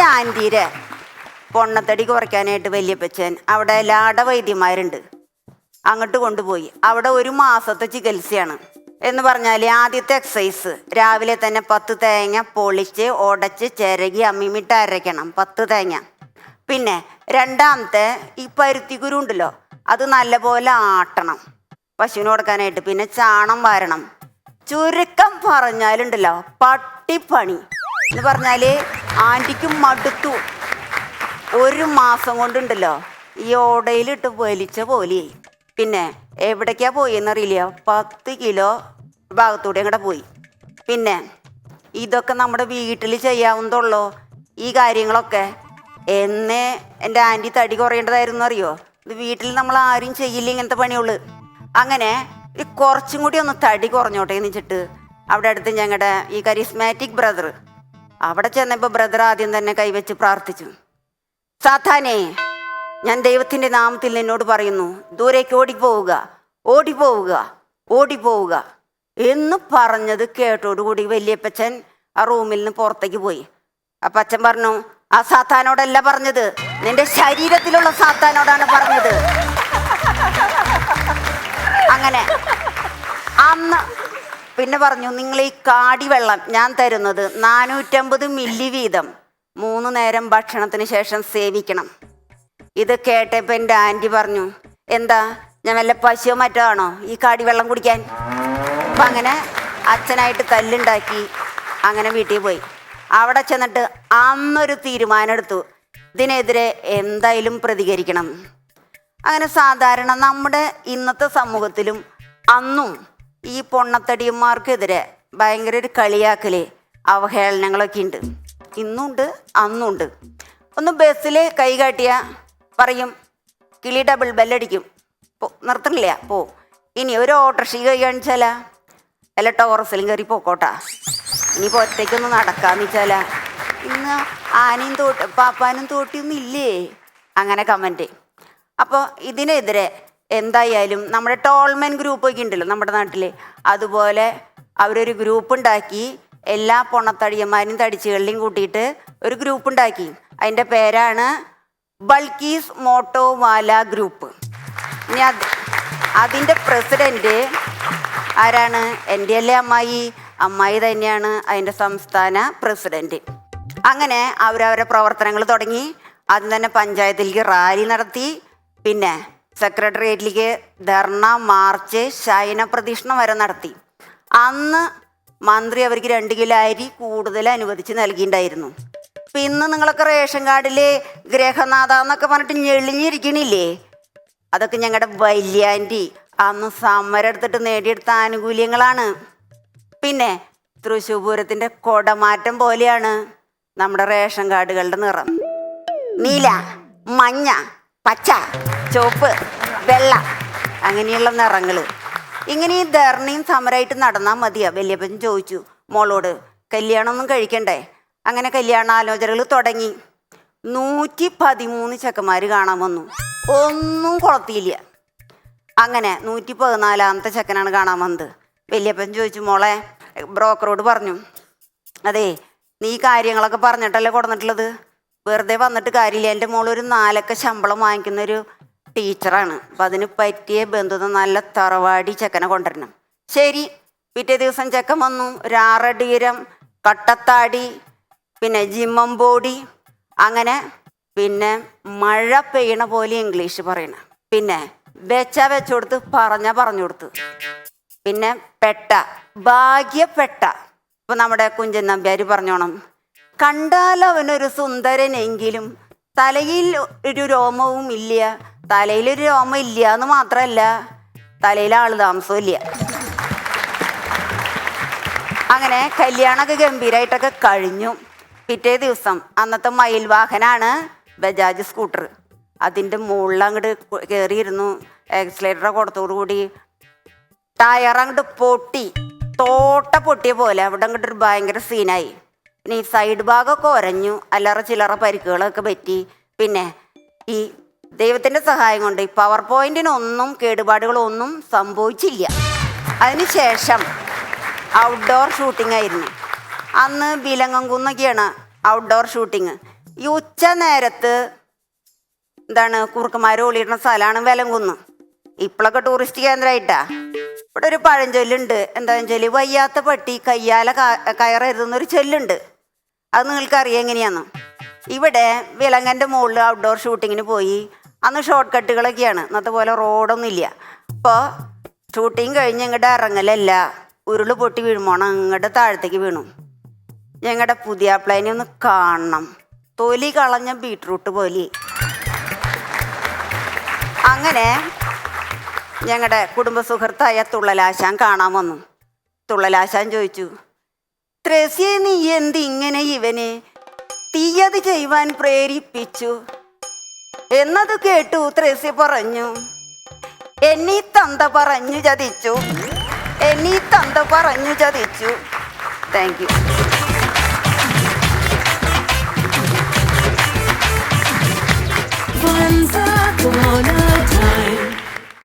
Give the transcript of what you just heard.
ആന്റീരെ. പൊണ്ണത്തടി കുറയ്ക്കാനായിട്ട് വല്യപ്പച്ചൻ അവിടെ ലാട വൈദ്യന്മാരുണ്ട് അങ്ങോട്ട് കൊണ്ടുപോയി. അവിടെ ഒരു മാസത്തെ ചികിത്സയാണ്. എന്ന് പറഞ്ഞാൽ ആദ്യത്തെ എക്സസൈസ് രാവിലെ തന്നെ പത്ത് തേങ്ങ പൊളിച്ച് ഉടച്ച് ചിരകി അമ്മിമിട്ട് അരയ്ക്കണം. പത്ത് തേങ്ങ. പിന്നെ രണ്ടാമത്തെ ഈ പരുത്തിക്കുരു ഉണ്ടല്ലോ അത് നല്ലപോലെ ആട്ടണം. പശുവിന് കൊടുക്കാനായിട്ട് പിന്നെ ചാണം വാരണം. ചുരുക്കം പറഞ്ഞാലുണ്ടല്ലോ പട്ടിപ്പണി. എന്ന് പറഞ്ഞാൽ ആന്റിക്ക് മടുത്തു. ഒരു മാസം കൊണ്ടുണ്ടല്ലോ. ഈ ഓടയിലിട്ട് വലിച്ച പോലെ പിന്നെ എവിടേക്കാ പോയെന്നറിയില്ല. പത്ത് കിലോ ഭാഗത്തൂടെ അങ്ങോട്ട് പോയി. പിന്നെ ഇതൊക്കെ നമ്മുടെ വീട്ടിൽ ചെയ്യാവുന്നതുള്ളൂ? ഈ കാര്യങ്ങളൊക്കെ? എന്നെ എന്റെ ആന്റി തടി കുറയേണ്ടതായിരുന്നു അറിയോ? ഇത് വീട്ടിൽ നമ്മൾ ആരും ചെയ്യില്ല ഇങ്ങനത്തെ പണിയുള്ളു. അങ്ങനെ കുറച്ചും കൂടി ഒന്ന് തടി കുറഞ്ഞോട്ടെ എന്ന് വെച്ചിട്ട് അവിടെ അടുത്ത് ഞങ്ങളുടെ ഈ കരിസ്മാറ്റിക് ബ്രദർ അവിടെ ചെന്നപ്പോൾ ബ്രദർ ആദ്യം തന്നെ കൈവച്ച് പ്രാർത്ഥിച്ചു. സാത്താനെ ഞാൻ ദൈവത്തിന്റെ നാമത്തിൽ നിന്നോട് പറയുന്നു ദൂരേക്ക് ഓടിപ്പോവുക ഓടിപ്പോവുക ഓടിപ്പോവുക. എന്ന് പറഞ്ഞത് കേട്ടോടുകൂടി വലിയപ്പച്ചൻ ആ റൂമിൽ നിന്ന് പുറത്തേക്ക് പോയി. അപ്പൊ അച്ഛൻ പറഞ്ഞു ആ സാത്താനോടല്ല പറഞ്ഞത് നിന്റെ ശരീരത്തിലുള്ള സാത്താനോടാണ് പറഞ്ഞത്. അങ്ങനെ അന്ന് പിന്നെ പറഞ്ഞു നിങ്ങൾ ഈ കാടിവെള്ളം ഞാൻ തരുന്നത് നാനൂറ്റമ്പത് മില്ലി വീതം. മൂന്ന് നേരം ഭക്ഷണത്തിന് ശേഷം സേവിക്കണം. ഇത് കേട്ടപ്പോൾ എന്റെ ആന്റി പറഞ്ഞു എന്താ ഞാൻ വല്ല പശുവോ മറ്റോ ആണോ ഈ കാടിവെള്ളം കുടിക്കാൻ? അപ്പം അങ്ങനെ അച്ഛനായിട്ട് തല്ലുണ്ടാക്കി അങ്ങനെ വീട്ടിൽ പോയി. അവിടെ ചെന്നിട്ട് അന്നൊരു തീരുമാനം എടുത്തു ഇതിനെതിരെ എന്തായാലും പ്രതികരിക്കണം. അങ്ങനെ സാധാരണ നമ്മുടെ ഇന്നത്തെ സമൂഹത്തിലും അന്നും ഈ പൊണ്ണത്തടിയന്മാർക്കെതിരെ ഭയങ്കര ഒരു കളിയാക്കൽ അവഹേളനങ്ങളൊക്കെ ഉണ്ട് ഇന്നുണ്ട് അന്നുണ്ട്. ഒന്ന് ബസ്സിൽ കൈ കാട്ടിയ പറയും കിളി ഡബിൾ ബെല്ലടിക്കും പോ നിർത്തണില്ല പോ. ഇനി ഒരു ഓട്ടോറിക്ഷ കൈ കാണിച്ചാലാ? അല്ല ടോറസിലും കയറി പോക്കോട്ടാ. ഇനിയിപ്പോൾ ഒറ്റയ്ക്കൊന്ന് നടക്കാന്ന് വെച്ചാലാ? ഇന്ന് ആനയും തോട്ടി പാപ്പാനും തോട്ടിയൊന്നും ഇല്ലേ? അങ്ങനെ കമന്റ് അപ്പോൾ ഇതിനെതിരെ എന്തായാലും നമ്മുടെ ടോൾമെൻ ഗ്രൂപ്പൊക്കെ ഉണ്ടല്ലോ നമ്മുടെ നാട്ടിൽ അതുപോലെ അവരൊരു ഗ്രൂപ്പ് ഉണ്ടാക്കി എല്ലാ പൊണത്തടിയന്മാരും തടിച്ചുകളിലും കൂട്ടിയിട്ട് ഒരു ഗ്രൂപ്പ് ഉണ്ടാക്കി. അതിന്റെ പേരാണ് ബൾക്കീസ് മോട്ടോ മോട്ടോവാല ഗ്രൂപ്പ്. ഇനി അത് അതിന്റെ പ്രസിഡന്റ് ആരാണ്? എന്റെ അല്ലേ അമ്മായി? അമ്മായി തന്നെയാണ് അതിന്റെ സംസ്ഥാന പ്രസിഡന്റ് അങ്ങനെ അവരവരുടെ പ്രവർത്തനങ്ങൾ തുടങ്ങി. ആദ്യം തന്നെ പഞ്ചായത്തിലേക്ക് റാലി നടത്തി. പിന്നെ സെക്രട്ടേറിയറ്റിലേക്ക് ധർണ മാർച്ച് ശയന പ്രദക്ഷിണം വരെ നടത്തി. അന്ന് മന്ത്രി അവർക്ക് രണ്ട് കിലോ അരി കൂടുതൽ അനുവദിച്ച് നൽകിയിട്ടുണ്ടായിരുന്നു. ഇപ്പം ഇന്ന് നിങ്ങളൊക്കെ റേഷൻ കാർഡിൽ ഗ്രഹനാഥ എന്നൊക്കെ പറഞ്ഞിട്ട് ഞെളിഞ്ഞിരിക്കണില്ലേ? അതൊക്കെ ഞങ്ങളുടെ വല്യാന്റി അന്ന് സമരം എടുത്തിട്ട് നേടിയെടുത്ത ആനുകൂല്യങ്ങളാണ്. പിന്നെ തൃശ്ശൂർ പൂരത്തിന്റെ കൊടമാറ്റം പോലെയാണ് നമ്മുടെ റേഷൻ കാർഡുകളുടെ നിറം. നീല മഞ്ഞ പച്ച ചുവപ്പ് വെള്ള അങ്ങനെയുള്ള നിറങ്ങൾ ഇങ്ങനെ ഈ ധർണയും സമരമായിട്ട് നടന്നാൽ മതിയാ വല്യപ്പൻ ചോദിച്ചു. മോളോട് കല്യാണമൊന്നും കഴിക്കണ്ടേ? അങ്ങനെ കല്യാണ കല്യാണാലോചനകൾ തുടങ്ങി. നൂറ്റി പതിമൂന്ന് ചെക്കന്മാർ കാണാൻ വന്നു. ഒന്നും കുളത്തിയില്ല. അങ്ങനെ നൂറ്റി പതിനാലാമത്തെ ചെക്കനാണ് കാണാൻ വന്നത്. വലിയപ്പൻ ചോദിച്ചു മോളെ ബ്രോക്കറോട് പറഞ്ഞു. അതെ നീ കാര്യങ്ങളൊക്കെ പറഞ്ഞിട്ടല്ലേ കൊടുന്നിട്ടുള്ളത്? വെറുതെ വന്നിട്ട് കാര്യമില്ല. എന്റെ മോൾ ഒരു നാലക്ക ശമ്പളം വാങ്ങിക്കുന്ന ഒരു ടീച്ചറാണ്. അപ്പം അതിന് പറ്റിയ ബന്ധുത നല്ല തറവാടി ചെക്കനെ കൊണ്ടുവരണം. ശരി. പിറ്റേ ദിവസം ചെക്കൻ വന്നു. ഒരാറടീരം കട്ടത്താടി പിന്നെ ജിമ്മം ബോഡി അങ്ങനെ പിന്നെ മഴ പെയ്യണ പോലെ ഇംഗ്ലീഷ് പറയണ. പിന്നെ വെച്ച വെച്ചു കൊടുത്ത് പറഞ്ഞ പറഞ്ഞു കൊടുത്ത്. പിന്നെ പെട്ട ഭാഗ്യപ്പെട്ട. ഇപ്പൊ നമ്മുടെ കുഞ്ചൻ നമ്പ്യാർ പറഞ്ഞോണം. കണ്ടാൽ അവനൊരു സുന്ദരനെങ്കിലും തലയിൽ ഒരു രോമവും ഇല്ല. തലയിലൊരു രോമം ഇല്ല എന്ന് മാത്രമല്ല തലയിൽ ആൾ താമസവും ഇല്ല. അങ്ങനെ കല്യാണമൊക്കെ ഗംഭീരമായിട്ടൊക്കെ കഴിഞ്ഞു. പിറ്റേ ദിവസം അന്നത്തെ മയിൽ വാഹനാണ് ബജാജ് സ്കൂട്ടർ. അതിന്റെ മുകളിൽ അങ്ങോട്ട് കയറിയിരുന്നു. എക്സലേറ്റർ കൊടുത്തോടുകൂടി ടയർ അങ്ങോട്ട് പൊട്ടി തോട്ട പൊട്ടിയ പോലെ. അവിടെ അങ്ങോട്ട് ഒരു ഭയങ്കര സീനായി ഈ സൈഡ് ഭാഗമൊക്കെ ഒരഞ്ഞു അല്ലറ ചില്ലറ പരിക്കുകളൊക്കെ പറ്റി. പിന്നെ ഈ ദൈവത്തിന്റെ സഹായം കൊണ്ട് ഈ പവർ പോയിന്റിനൊന്നും കേടുപാടുകളൊന്നും സംഭവിച്ചില്ല. അതിനുശേഷം ഔട്ട്ഡോർ ഷൂട്ടിംഗ് ആയിരുന്നു. അന്ന് ബിലങ്ങംകുന്നൊക്കെയാണ് ഔട്ട്ഡോർ ഷൂട്ടിങ് ഈ ഉച്ച നേരത്ത് എന്താണ് കുറുക്കന്മാർ ഒളിയിടുന്ന സ്ഥലമാണ് വിലങ്കുന്ന്. ഇപ്പോഴൊക്കെ ടൂറിസ്റ്റ് കേന്ദ്രമായിട്ടാ ഇവിടെ ഒരു പഴഞ്ചൊല്ലുണ്ട്. എന്താണെന്ന് വെച്ചാൽ വയ്യാത്ത പട്ടി കയ്യാല കയറരുതെന്നൊരു ചൊല്ലുണ്ട്. അത് നിങ്ങൾക്ക് അറിയാം എങ്ങനെയാന്ന്. ഇവിടെ വിലങ്ങന്റെ മുകളിൽ ഔട്ട്ഡോർ ഷൂട്ടിങ്ങിന് പോയി. അന്ന് ഷോർട്ട് കട്ടുകളൊക്കെയാണ് ഇന്നത്തെ പോലെ റോഡൊന്നും ഇല്ല അപ്പോൾ ഷൂട്ടിങ് കഴിഞ്ഞ് ഇങ്ങോട്ട് ഇറങ്ങലല്ല. ഉരുൾ പൊട്ടി വീഴുമ്പോണം അങ്ങോട്ട് താഴത്തേക്ക് വീണു. ഞങ്ങളുടെ പുതിയ പ്ലാനെ ഒന്ന് കാണണം. തൊലി കളഞ്ഞ ബീട്രൂട്ട് പോലെ. അങ്ങനെ ഞങ്ങളുടെ കുടുംബ സുഹൃത്തായ തുള്ളലാശാൻ കാണാൻ വന്നു. തുള്ളലാശാൻ ചോദിച്ചു ത്രേസ്യെ നീ എന്തിങ്ങനെ ഇവനെ? തീയത് ചെയ്യുവാൻ പ്രേരിപ്പിച്ചു. എന്നത് കേട്ടു ത്രസ്യ പറഞ്ഞു. എന്നീ തന്ത പറഞ്ഞു ചതിച്ചു. എന്നീ തന്ത പറഞ്ഞു ചതിച്ചു. Thank U Friends